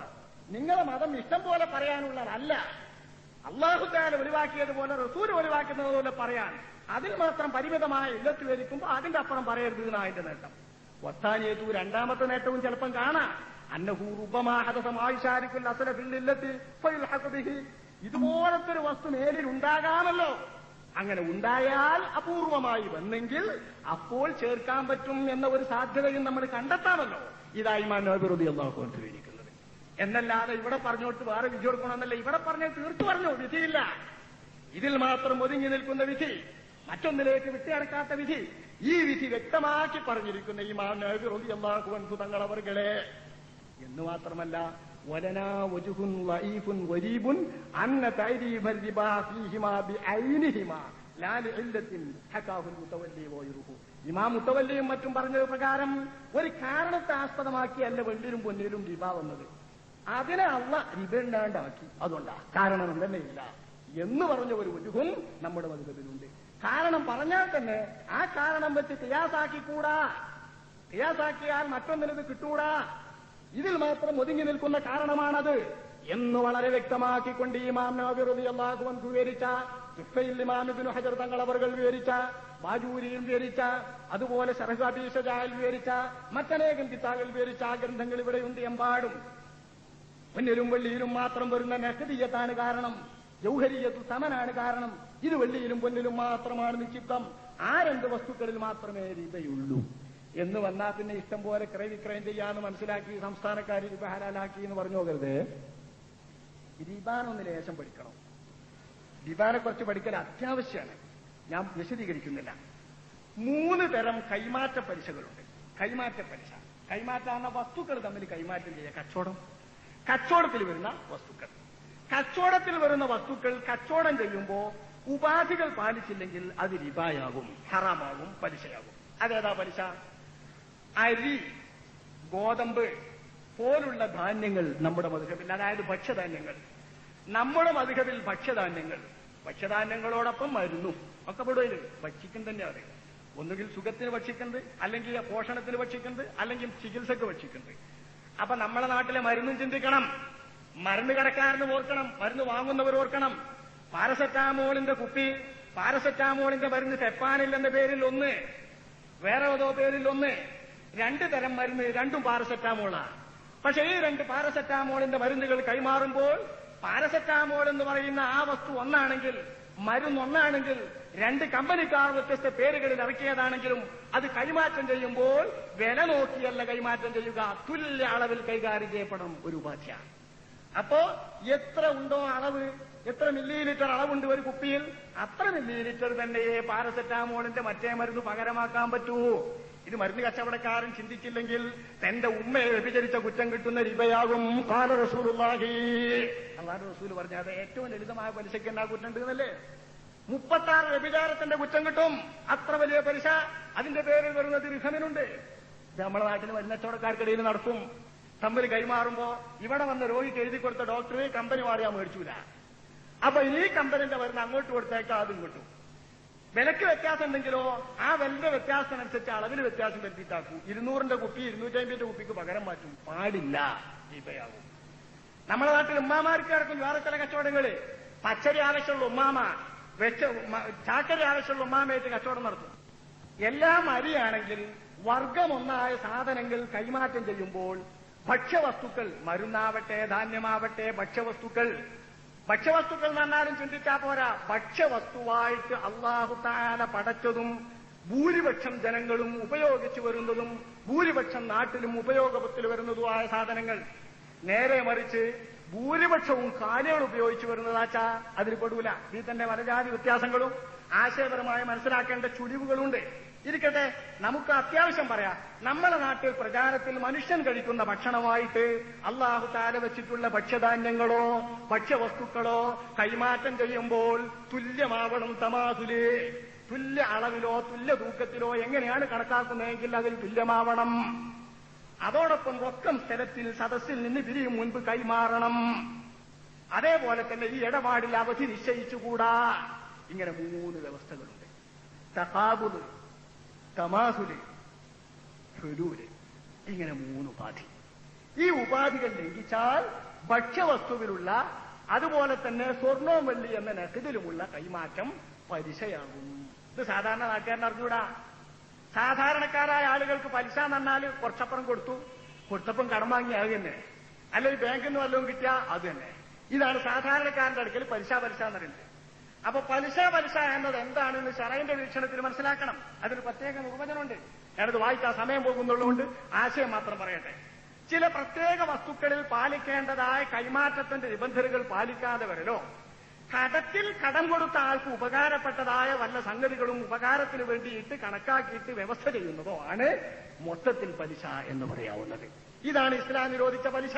S1: നിങ്ങളെ മതം ഇഷ്ടം പോലെ പറയാനുള്ളതല്ല. അള്ളാഹുദാൻ ഒഴിവാക്കിയതുപോലെ റസൂൽ ഒഴിവാക്കുന്നത് പോലെ പറയാൻ. അതിൽ മാത്രം പരിമിതമായ ഇല്ലത്ത് വരിക്കുമ്പോൾ അതിന്റെ അപ്പുറം പറയരുത് എന്നാണ് അതിന്റെ നേട്ടം. ഒത്താനിയേറ്റു രണ്ടാമത്തെ നേട്ടവും ചിലപ്പം കാണാം. ഇതുപോലത്തെ ഒരു വസ്തു നേരിൽ ഉണ്ടാകാമല്ലോ അങ്ങനെ ഉണ്ടായാൽ അപൂർവമായി വന്നെങ്കിൽ അപ്പോൾ ചേർക്കാൻ പറ്റും എന്ന ഒരു സാധ്യതയും നമ്മൾ കണ്ടെത്താമല്ലോ. ഇതായി മനോഭിവൃതി അള്ളാഹു എന്നല്ലാതെ ഇവിടെ പറഞ്ഞോട്ട് വേറെ വിധി കൊടുക്കണമെന്നല്ല. ഇവിടെ പറഞ്ഞ തീർത്തു പറഞ്ഞു വിധിയില്ല. ഇതിൽ മാത്രം ഒതുങ്ങി നിൽക്കുന്ന വിധി മറ്റൊന്നിലേക്ക് വിട്ടുകിടക്കാത്ത വിധി ഈ വിധി വ്യക്തമാക്കി പറഞ്ഞിരിക്കുന്ന ഈ മാനോബിറുതി അള്ളാഹു തങ്ങളവർകളെ എന്ന് മാത്രമല്ല വൈറുഹു. ഇമാം മറ്റും പറഞ്ഞത് പ്രകാരം ഒരു കാരണത്തെ ആസ്പദമാക്കിയല്ല വെള്ളിലും പൊന്നിലും റിബ വന്നത്. അതിനെ അള്ള ഇതുണ്ടാണ്ടാക്കി അതുകൊണ്ടാ കാരണം ഇല്ല എന്ന് പറഞ്ഞ ഒരു ഒരുഹും നമ്മുടെ മധുരത്തിലുണ്ട് കാരണം പറഞ്ഞാൽ തന്നെ ആ കാരണം വെച്ച് കിയാസാക്കിക്കൂടാ. കിയാസാക്കിയാൽ മറ്റൊന്നിനത് കിട്ടൂടാ. ഇതിൽ മാത്രം ഒതുങ്ങി നിൽക്കുന്ന കാരണമാണത് എന്ന് വളരെ വ്യക്തമാക്കിക്കൊണ്ട് ഇമാം നബിറുദി അള്ളാഹുവൻ വിവരിച്ച തുഫയിൽ ഇമാം ഇബ്നു ഹജർ തങ്ങൾ അവർ വിവരിച്ച വാജൂരിയും വിവരിച്ച അതുപോലെ ഷറഹബീഷജായിൽ വിവരിച്ച മറ്റനേകം കിതാബിൽ വിവരിച്ച ആ ഗ്രന്ഥങ്ങൾ ഇവിടെയുണ്ട് എമ്പാടും. പൊന്നിലും വെള്ളിയിലും മാത്രം വരുന്ന നെഹദീയത്താണ് കാരണം ജൗഹരീയത്തു സമനാണ് കാരണം. ഇത് വെള്ളിയിലും പൊന്നിലും മാത്രമാണ് നിക്ഷിപ്തം. ആ രണ്ട് വസ്തുക്കളിൽ മാത്രമേ രീതയുള്ളൂ എന്ന് വന്നാൽ പിന്നെ ഇഷ്ടം പോലെ ക്രയവിക്രയം ചെയ്യാന്ന് മനസ്സിലാക്കി സംസ്ഥാനക്കാർ ഇത് ഹലാലാക്കി എന്ന് പറഞ്ഞു പോകരുത്. ദിബാനൊന്ന് ലേശം പഠിക്കണം. ദിബാനെ കുറിച്ച് പഠിക്കൽ അത്യാവശ്യമാണ്. ഞാൻ വിശദീകരിക്കുന്നില്ല. മൂന്ന് തരം കൈമാറ്റ പലിശകളുണ്ട്. കൈമാറ്റ പലിശ. കൈമാറ്റാവുന്ന വസ്തുക്കൾ തമ്മിൽ കൈമാറ്റം ചെയ്യുക. കച്ചവടം. കച്ചവടത്തിൽ വരുന്ന വസ്തുക്കൾ. കച്ചവടത്തിൽ വരുന്ന വസ്തുക്കൾ കച്ചവടം ചെയ്യുമ്പോൾ ഉപാധികൾ പാലിച്ചില്ലെങ്കിൽ അത് റിബായാകും ഹറാമാകും. പലിശയാകും. അതേതാ പലിശ? അരി ഗോതമ്പ് പോലുള്ള ധാന്യങ്ങൾ നമ്മുടെ മധുഹബിൽ അതായത് ഭക്ഷ്യധാന്യങ്ങൾ. നമ്മുടെ മധുഹബിൽ ഭക്ഷ്യധാന്യങ്ങൾ. ഭക്ഷ്യധാന്യങ്ങളോടൊപ്പം മരുന്നും ഒക്കെ പെടുവരും ഭക്ഷിക്കും തന്നെ അറിയാം. ഒന്നുകിൽ സുഖത്തിന് ഭക്ഷിക്കുന്നത് അല്ലെങ്കിൽ പോഷണത്തിന് ഭക്ഷിക്കുന്നത് അല്ലെങ്കിൽ ചികിത്സക്ക് ഭക്ഷിക്കുന്നത്. അപ്പൊ നമ്മളെ നാട്ടിലെ മരുന്നും ചിന്തിക്കണം. മരുന്ന് കടക്കാരന് ഓർക്കണം മരുന്ന് വാങ്ങുന്നവർ ഓർക്കണം. പാരസെറ്റാമോളിന്റെ കുപ്പി പാരസെറ്റാമോളിന്റെ മരുന്ന് തെപ്പാനില്ലെന്ന പേരിൽ ഒന്ന് വേറെ ഏതോ പേരിൽ ഒന്ന് രണ്ട് തരം മരുന്ന് രണ്ടും പാരസെറ്റാമോളാണ് പക്ഷെ ഈ രണ്ട് പാരസെറ്റാമോളിന്റെ മരുന്നുകൾ കൈമാറുമ്പോൾ പാരസെറ്റാമോൾ എന്ന് പറയുന്ന ആ വസ്തു ഒന്നാണെങ്കിൽ മരുന്ന് ഒന്നാണെങ്കിൽ രണ്ട് കമ്പനിക്കാർ വ്യത്യസ്ത പേരുകളിൽ ഇറക്കിയതാണെങ്കിലും അത് കൈമാറ്റം ചെയ്യുമ്പോൾ വില നോക്കിയല്ല കൈമാറ്റം ചെയ്യുക. തുല്യ അളവിൽ കൈകാര്യം ചെയ്യപ്പെടും ഒരു ഉപാധിയാണ് അപ്പോ എത്ര ഉണ്ടോ അളവ്? എത്ര മില്ലി ലിറ്റർ അളവുണ്ട് ഒരു കുപ്പിയിൽ? അത്ര മില്ലി ലിറ്റർ തന്നെയേ പാരസെറ്റാമോളിന്റെ മറ്റേ മരുന്ന് പകരമാക്കാൻ പറ്റൂ. ഇത് മരുന്ന് കച്ചവടക്കാരൻ ചിന്തിച്ചില്ലെങ്കിൽ തന്റെ ഉമ്മയെ വ്യഭിചരിച്ച കുറ്റം കിട്ടുന്ന രൂപയാകും. കാല റസൂലുള്ളാഹി. അള്ളാഹു റസൂൽ പറഞ്ഞ അത് ഏറ്റവും ലളിതമായ പലിശയ്ക്ക് എന്നാ കുറ്റം ഉണ്ടെന്നല്ലേ? മുപ്പത്താറ് വ്യഭിചാരത്തിന്റെ കുറ്റം കിട്ടും. അത്ര വലിയ പലിശ. അതിന്റെ പേരിൽ വരുന്ന ദീർഘമിനുണ്ട് ഇത് നമ്മുടെ നാട്ടിൽ മരുന്നച്ചവടക്കാർക്കിടയിൽ നടത്തും തമ്മിൽ കൈമാറുമ്പോ ഇവിടെ വന്ന രോഗിക്ക് എഴുതി കൊടുത്ത ഡോക്ടർ കമ്പനി മാറിയാ മേടിച്ചൂല. അപ്പൊ ഈ കമ്പനിന്റെ മരുന്ന് അങ്ങോട്ട് കൊടുത്തേക്കാം അതും കിട്ടും. വിലക്ക് വ്യത്യാസം ഉണ്ടെങ്കിലോ ആ വിലന്റെ വ്യത്യാസത്തിനനുസരിച്ച് അളവിൽ വ്യത്യാസം വരുത്തിയിട്ടാക്കൂ. ഇരുന്നൂറിന്റെ കുപ്പി ഇരുന്നൂറ്റമ്പതിന്റെ കുപ്പിക്ക് പകരം മാറ്റും. പാടില്ല. ദീപയാകും നമ്മുടെ നാട്ടിൽ ഉമ്മാമാർക്ക് കിടക്കും വേറെ ചില കച്ചവടങ്ങൾ. പച്ചരി ആവശ്യമുള്ള ഉമ്മാമ വെച്ച ചാക്കരി ആവശ്യമുള്ള ഉമ്മാമയായിട്ട് കച്ചവടം നടത്തും. എല്ലാം അരിയാണെങ്കിൽ വർഗമൊന്നായ സാധനങ്ങൾ കൈമാറ്റം ചെയ്യുമ്പോൾ ഭക്ഷ്യവസ്തുക്കൾ മരുന്നാവട്ടെ ധാന്യമാവട്ടെ ഭക്ഷ്യവസ്തുക്കൾ ഭക്ഷ്യവസ്തുക്കൾ നന്നാലും ചിന്തിച്ചാ പോരാ. ഭക്ഷ്യവസ്തുവായിട്ട് അള്ളാഹു താല പടച്ചതും ഭൂരിപക്ഷം ജനങ്ങളും ഉപയോഗിച്ചു വരുന്നതും ഭൂരിപക്ഷം നാട്ടിലും ഉപയോഗത്തിൽ വരുന്നതുമായ സാധനങ്ങൾ. നേരെ മറിച്ച് ഭൂരിപക്ഷവും കാലുകൾ ഉപയോഗിച്ചു വരുന്നതാച്ചാ അതിൽ പെടൂല. ഇതിൽ തന്നെ വലജാതി വ്യത്യാസങ്ങളും ആശയപരമായി മനസ്സിലാക്കേണ്ട ചുളിവുകളുണ്ട്. ഇരിക്കട്ടെ നമുക്ക് അത്യാവശ്യം പറയാം. നമ്മളെ നാട്ടിൽ പ്രചാരത്തിൽ മനുഷ്യൻ കഴിക്കുന്ന ഭക്ഷണമായിട്ട് അള്ളാഹു താര വെച്ചിട്ടുള്ള ഭക്ഷ്യധാന്യങ്ങളോ ഭക്ഷ്യവസ്തുക്കളോ കൈമാറ്റം ചെയ്യുമ്പോൾ തുല്യമാവണം തമാതുലേ തുല്യ അളവിലോ തുല്യ തൂക്കത്തിലോ എങ്ങനെയാണ് കണക്കാക്കുന്നതെങ്കിൽ അതിൽ തുല്യമാവണം. അതോടൊപ്പം ഒക്കം സ്ഥലത്തിൽ സദസ്സിൽ നിന്ന് പിരിയും മുൻപ് കൈമാറണം. അതേപോലെ തന്നെ ഈ ഇടപാടിൽ അവധി നിശ്ചയിച്ചുകൂടാ. ഇങ്ങനെ മൂന്ന് വ്യവസ്ഥകളുണ്ട്. തഹാബുദ് തമാസുൽ ഫുലൂര് ഇങ്ങനെ മൂന്ന് ഉപാധി. ഈ ഉപാധികൾ ലംഘിച്ചാൽ ഭക്ഷ്യവസ്തുവിലുള്ള അതുപോലെ തന്നെ സ്വർണവും വെള്ളി എന്ന നഖിതിലുമുള്ള കൈമാറ്റം പലിശയാകും. ഇത് സാധാരണ നാട്ടുകാരൻ അറിഞ്ഞൂടാ. സാധാരണക്കാരായ ആളുകൾക്ക് പലിശ എന്ന് കുറച്ചപ്പുറം കൊടുത്തു. കൊടുത്തപ്പം കടം വാങ്ങി അത് തന്നെ. അല്ലെങ്കിൽ ബാങ്കിൽ നിന്ന് വല്ലതും കിട്ടിയാൽ അത് തന്നെ. ഇതാണ് സാധാരണക്കാരന്റെ അടുക്കൽ പലിശ പലിശ എന്ന് പറയുന്നത്. അപ്പൊ പലിശ പലിശ എന്നത് എന്താണെന്ന് ഷറൈന്റെ വീക്ഷണത്തിൽ മനസ്സിലാക്കണം. അതിന് പ്രത്യേക നിർവചനമുണ്ട്. ഞാനത് വായിക്കാൻ സമയം പോകുന്നുള്ളതുകൊണ്ട് ആശയം മാത്രം പറയട്ടെ. ചില പ്രത്യേക വസ്തുക്കളിൽ പാലിക്കേണ്ടതായ കൈമാറ്റത്തിന്റെ നിബന്ധനകൾ പാലിക്കാതെ വരലോ? കടത്തിൽ കടം കൊടുത്ത ആൾക്ക് ഉപകാരപ്പെട്ടതായ വല്ല സംഗതികളും ഉപകാരത്തിന് വേണ്ടിയിട്ട് കണക്കാക്കിയിട്ട് വ്യവസ്ഥ ചെയ്യുന്നതോ ആണ് മൊത്തത്തിൽ പലിശ എന്ന് പറയാവുന്നത്. ഇതാണ് ഇസ്ലാം നിരോധിച്ച പലിശ.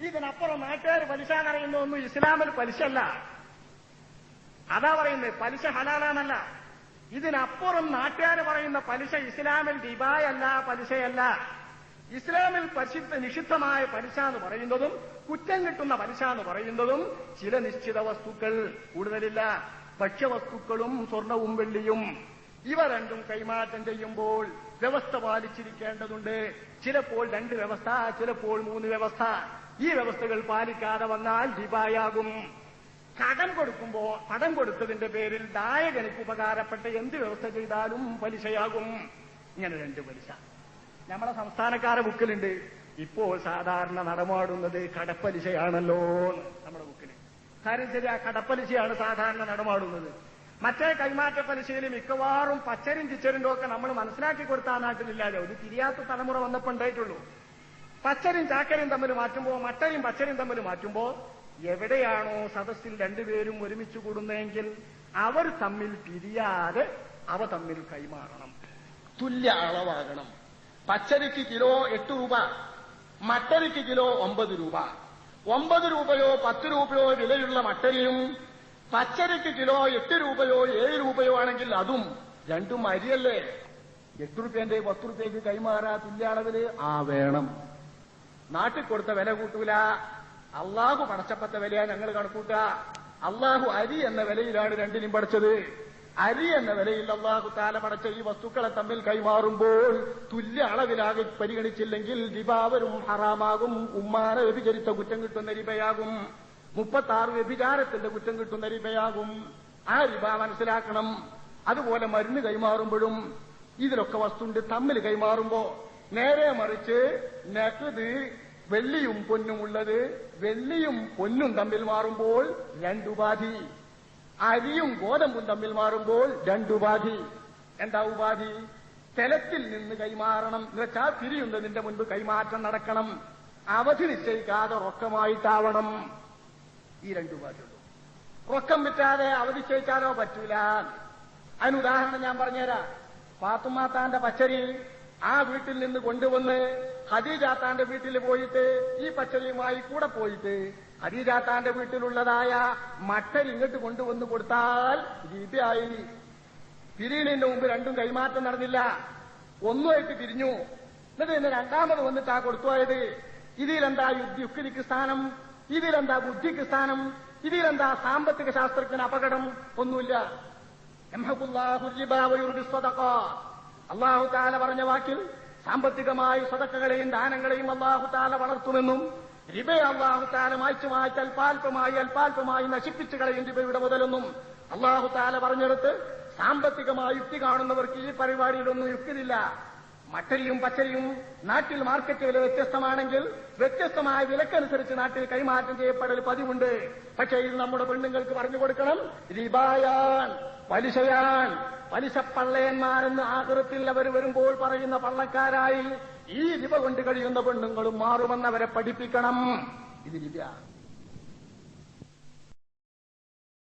S1: ഇതിനപ്പുറം നാട്ടുകാർ പലിശ എന്ന് ഇസ്ലാമിൽ പലിശ അല്ല. അതാ പറയുന്നത് പലിശ ഹലാലാണല്ല. ഇതിനപ്പുറം നാട്ടുകാർ പറയുന്ന പലിശ ഇസ്ലാമിൽ ദിബായല്ല പലിശയല്ല. ഇസ്ലാമിൽ പരിശുദ്ധ നിഷിദ്ധമായ പലിശ എന്ന് പറയുന്നതും കുറ്റം കിട്ടുന്ന പലിശ എന്ന് പറയുന്നതും ചില നിശ്ചിത വസ്തുക്കൾ കൂടുതലില്ല. ഭക്ഷ്യവസ്തുക്കളും സ്വർണവും വെള്ളിയും. ഇവ രണ്ടും കൈമാറ്റം ചെയ്യുമ്പോൾ വ്യവസ്ഥ പാലിച്ചിരിക്കേണ്ടതുണ്ട്. ചിലപ്പോൾ രണ്ട് വ്യവസ്ഥ ചിലപ്പോൾ മൂന്ന് വ്യവസ്ഥ. ഈ വ്യവസ്ഥകൾ പാലിക്കാതെ വന്നാൽ ദിബായാകും. കടം കൊടുക്കുമ്പോ കടം കൊടുത്തതിന്റെ പേരിൽ ദായകനിക്ക് ഉപകാരപ്പെട്ട എന്ത് വ്യവസ്ഥ ചെയ്താലും പലിശയാകും. ഇങ്ങനെ രണ്ട് പലിശ. നമ്മളെ സംസ്ഥാനക്കാരെ ബുക്കിലുണ്ട്. ഇപ്പോൾ സാധാരണ നടമാടുന്നത് കടപ്പലിശയാണല്ലോ നമ്മുടെ ബുക്കിൽ കാര്യം ശരി ആ കടപ്പലിശയാണ് സാധാരണ നടമാടുന്നത്. മറ്റേ കൈമാറ്റ പലിശയിൽ മിക്കവാറും പച്ചരും ചിച്ചരിന്റെ ഒക്കെ നമ്മൾ മനസ്സിലാക്കി കൊടുത്ത ആ നാട്ടിലില്ലാതെ. ഒരു തിരിയാത്ത തലമുറ വന്നപ്പോൾ ഉണ്ടായിട്ടുള്ളൂ. പച്ചരും ചാക്കരും തമ്മിൽ മാറ്റുമ്പോൾ മട്ടയും പച്ചരും തമ്മിൽ മാറ്റുമ്പോ എവിടെയാണോ സദസ്സിൽ രണ്ടുപേരും ഒരുമിച്ച് കൂടുന്നതെങ്കിൽ അവർ തമ്മിൽ പിരിയാതെ അവ തമ്മിൽ കൈമാറണം. തുല്യ അളവാകണം. പച്ചരിക്ക് കിലോ എട്ട് രൂപ മട്ടരിക്ക് കിലോ ഒമ്പത് രൂപ. ഒമ്പത് രൂപയോ പത്ത് രൂപയോ വിലയുള്ള മട്ടരിയും പച്ചരിക്ക് കിലോ എട്ട് രൂപയോ ഏഴ് രൂപയോ ആണെങ്കിൽ അതും രണ്ടും അരിയല്ലേ? എട്ട് റുപ്യന്റെ പത്ത് റുപ്യക്ക് കൈമാറാ തുല്യ അളവിൽ? ആ വേണം. നാട്ടിൽ കൊടുത്ത വില കൂട്ടൂല. അള്ളാഹു പടച്ചപ്പത്തെ വിലയാ ഞങ്ങൾ കണക്കൂട്ടുക. അള്ളാഹു അരി എന്ന വിലയിലാണ് രണ്ടിനും പഠിച്ചത് അരി എന്ന വിലയിൽ അള്ളാഹു താല പടച്ച ഈ വസ്തുക്കളെ തമ്മിൽ കൈമാറുമ്പോൾ തുല്യ അളവിലാകെ പരിഗണിച്ചില്ലെങ്കിൽ ദിബാവരും ഹറാമാകും. ഉമ്മാന വ്യഭിചരിച്ച കുറ്റം കിട്ടുന്ന റിബയാകും മുപ്പത്താറ് വ്യഭിചാരത്തിന്റെ കുറ്റം കിട്ടുന്ന റിബയാകും ആ രീപ മനസ്സിലാക്കണം. അതുപോലെ മരുന്ന് കൈമാറുമ്പോഴും ഇതിലൊക്കെ വസ്തുണ്ട് തമ്മിൽ കൈമാറുമ്പോ നേരെ മറിച്ച് നഖത് വെള്ളിയും പൊന്നും ഉള്ളത് വെള്ളിയും പൊന്നും തമ്മിൽ മാറുമ്പോൾ രണ്ടുപാധി അരിയും ഗോതമ്പും തമ്മിൽ മാറുമ്പോൾ രണ്ടുപാധി എന്താ ഉപാധി? തെലത്തിൽ നിന്ന് കൈമാറണം. എന്ന് വെച്ചാൽ പിരിയുന്നതിന്റെ മുൻപ് കൈമാറ്റം നടക്കണം. അവധി നിശ്ചയിക്കാതെ റൊക്കമായിട്ടാവണം ഈ രണ്ടുപാധി റൊക്കം വിറ്റാതെ അവധി നിശ്ചയിച്ചാലോ പറ്റൂല. അതിന് ഉദാഹരണം ഞാൻ പറഞ്ഞുതരാം. പാത്തുമാത്താന്റെ പച്ചരി ആ വീട്ടിൽ നിന്ന് കൊണ്ടുവന്ന് ഹദീജാത്താന്റെ വീട്ടിൽ പോയിട്ട് ഈ പച്ചരിയുമായി കൂടെ പോയിട്ട് ഹദീജാത്താന്റെ വീട്ടിലുള്ളതായ മട്ടൽ ഇങ്ങോട്ട് കൊണ്ടുവന്ന് കൊടുത്താൽ രീതിയായി. പിരിയണിന്റെ മുമ്പ് രണ്ടും കൈമാറ്റം നടന്നില്ല. ഒന്നുമായിട്ട് പിരിഞ്ഞു എന്നിട്ട് ഇന്ന് രണ്ടാമത് വന്നിട്ടാ കൊടുത്തുപോയത്. ഇതിലെന്താ യുക്തിക്ക് സ്ഥാനം? ഇതിലെന്താ ബുദ്ധിക്ക് സ്ഥാനം? ഇതിലെന്താ സാമ്പത്തിക ശാസ്ത്രജ്ഞന് അപകടം? ഒന്നുമില്ല. അള്ളാഹു താല പറഞ്ഞ വാക്കിൽ സാമ്പത്തികമായി സ്വതക്കകളെയും ദാനങ്ങളെയും അള്ളാഹു താല വളർത്തുമെന്നും റിബയെ അള്ളാഹു താല മായ്ച്ചു മായ്ച്ച് അൽപാൽപമായി അൽപാൽപമായി നശിപ്പിച്ചു കളയും റിബയുടെ മുതലൊന്നും അള്ളാഹു താല പറഞ്ഞെടുത്ത് സാമ്പത്തികമായി യുക്തി കാണുന്നവർക്ക് ഈ പരിപാടിയിലൊന്നും യുക്തിയില്ല മട്ടരിയും പച്ചരിയും നാട്ടിൽ മാർക്കറ്റ് വില വ്യത്യസ്തമാണെങ്കിൽ വ്യത്യസ്തമായ വിലക്കനുസരിച്ച് നാട്ടിൽ കൈമാറ്റം ചെയ്യപ്പെടൽ പതിവുണ്ട്. പക്ഷേ ഇത് നമ്മുടെ പെണ്ണുങ്ങൾക്ക് പറഞ്ഞു കൊടുക്കണം. റിബായാൻ പലിശയാൻ പലിശ പള്ളയന്മാരെന്ന് ആകൃത്തിൽ അവർ വരുമ്പോൾ പറയുന്ന പള്ളക്കാരായി ഈ രിപ കൊണ്ട് കഴിയുന്ന പെണ്ണുങ്ങളും മാറുമെന്നവരെ പഠിപ്പിക്കണം. ഇത് ലിബ